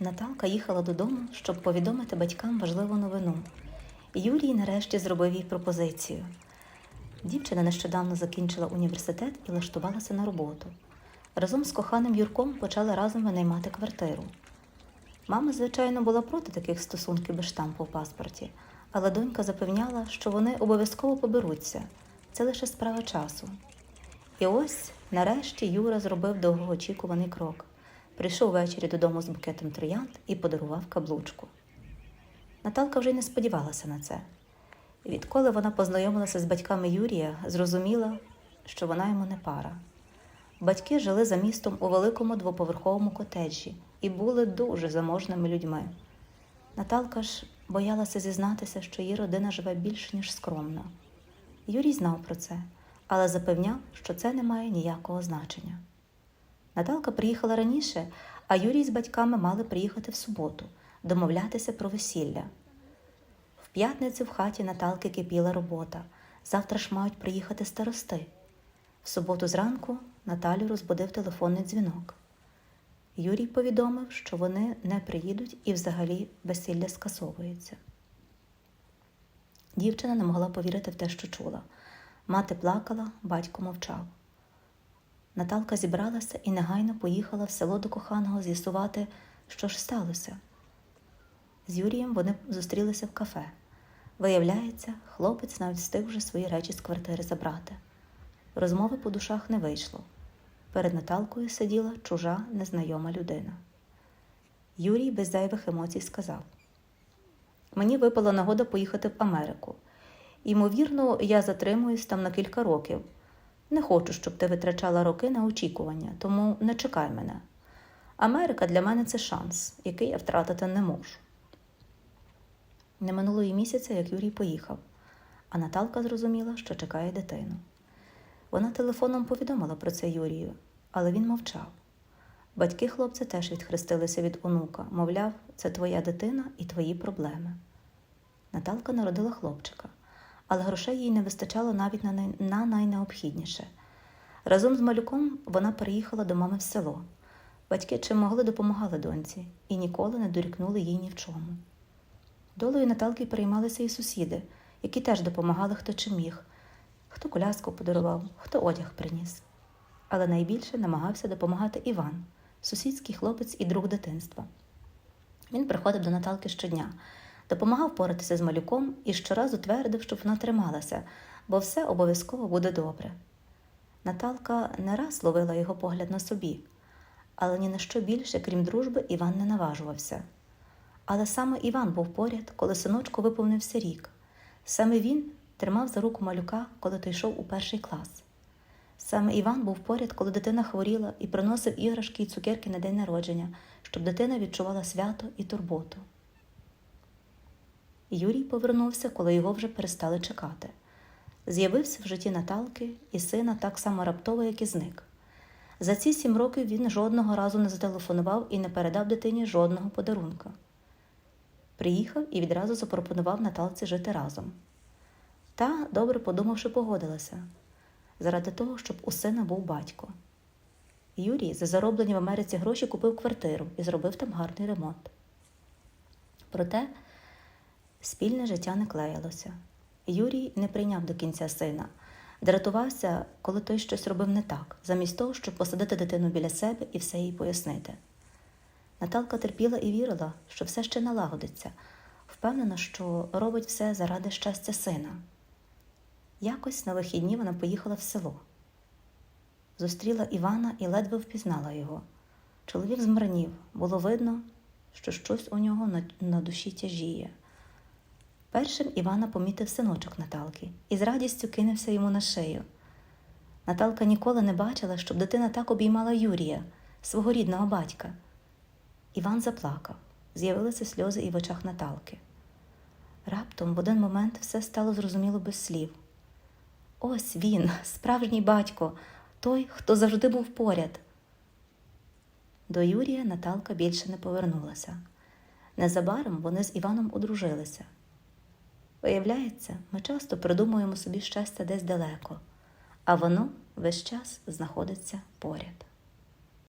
Наталка їхала додому, щоб повідомити батькам важливу новину. Юрій нарешті зробив їй пропозицію. Дівчина нещодавно закінчила університет і влаштувалася на роботу. Разом з коханим Юрком почали разом винаймати квартиру. Мама, звичайно, була проти таких стосунків без штампу в паспорті, але донька запевняла, що вони обов'язково поберуться. Це лише справа часу. І ось, нарешті, Юра зробив довгоочікуваний крок. Прийшов ввечері додому з букетом троянд і подарував каблучку. Наталка вже й не сподівалася на це. Відколи вона познайомилася з батьками Юрія, зрозуміла, що вона йому не пара. Батьки жили за містом у великому двоповерховому котеджі і були дуже заможними людьми. Наталка ж боялася зізнатися, що її родина живе більш ніж скромно. Юрій знав про це, але запевняв, що це не має ніякого значення. Наталка приїхала раніше, а Юрій з батьками мали приїхати в суботу, домовлятися про весілля. В п'ятницю в хаті Наталки кипіла робота. Завтра ж мають приїхати старости. В суботу зранку Наталю розбудив телефонний дзвінок. Юрій повідомив, що вони не приїдуть і взагалі весілля скасовується. Дівчина не могла повірити в те, що чула. Мати плакала, батько мовчав. Наталка зібралася і негайно поїхала в село до коханого з'ясувати, що ж сталося. З Юрієм вони зустрілися в кафе. Виявляється, хлопець навіть встиг вже свої речі з квартири забрати. Розмови по душах не вийшло. Перед Наталкою сиділа чужа незнайома людина. Юрій без зайвих емоцій сказав: Мені випала нагода поїхати в Америку. Ймовірно, я затримуюсь там на кілька років. Не хочу, щоб ти витрачала роки на очікування, тому не чекай мене. Америка для мене це шанс, який я втратити не можу. Не минуло й місяця, як Юрій поїхав, а Наталка зрозуміла, що чекає дитину. Вона телефоном повідомила про це Юрію, але він мовчав. Батьки хлопця теж відхрестилися від онука, мовляв, це твоя дитина і твої проблеми. Наталка народила хлопчика, але грошей їй не вистачало навіть на, най... на найнеобхідніше. Разом з малюком вона переїхала до мами в село. Батьки чим могли допомагали доньці і ніколи не дорікнули їй ні в чому. Долею Наталки переймалися і сусіди, які теж допомагали хто чим міг, хто коляску подарував, хто одяг приніс. Але найбільше намагався допомагати Іван, сусідський хлопець і друг дитинства. Він приходив до Наталки щодня, допомагав поратися з малюком і щоразу твердив, щоб вона трималася, бо все обов'язково буде добре. Наталка не раз ловила його погляд на собі, але ні на що більше, крім дружби, Іван не наважувався. Але саме Іван був поряд, коли синочку виповнився рік. Саме він тримав за руку малюка, коли той йшов у перший клас. Саме Іван був поряд, коли дитина хворіла і приносив іграшки і цукерки на день народження, щоб дитина відчувала свято і турботу. Юрій повернувся, коли його вже перестали чекати. З'явився в житті Наталки і сина так само раптово, як і зник. За ці сім років він жодного разу не зателефонував і не передав дитині жодного подарунка. Приїхав і відразу запропонував Наталці жити разом. Та, добре подумавши, погодилася заради того, щоб у сина був батько. Юрій за зароблені в Америці гроші купив квартиру і зробив там гарний ремонт. Проте спільне життя не клеїлося. Юрій не прийняв до кінця сина, дратувався, коли той щось робив не так, замість того, щоб посадити дитину біля себе і все їй пояснити. Наталка терпіла і вірила, що все ще налагодиться, впевнена, що робить все заради щастя сина. Якось на вихідні вона поїхала в село. Зустріла Івана і ледве впізнала його. Чоловік змарнів, було видно, що щось у нього на, на душі тяжіє. Першим Івана помітив синочок Наталки і з радістю кинувся йому на шию. Наталка ніколи не бачила, щоб дитина так обіймала Юрія, свого рідного батька. Іван заплакав, з'явилися сльози і в очах Наталки. Раптом в один момент все стало зрозуміло без слів. Ось він, справжній батько, той, хто завжди був поряд. До Юрія Наталка більше не повернулася. Незабаром вони з Іваном одружилися. Виявляється, ми часто придумуємо собі щастя десь далеко, а воно весь час знаходиться поряд.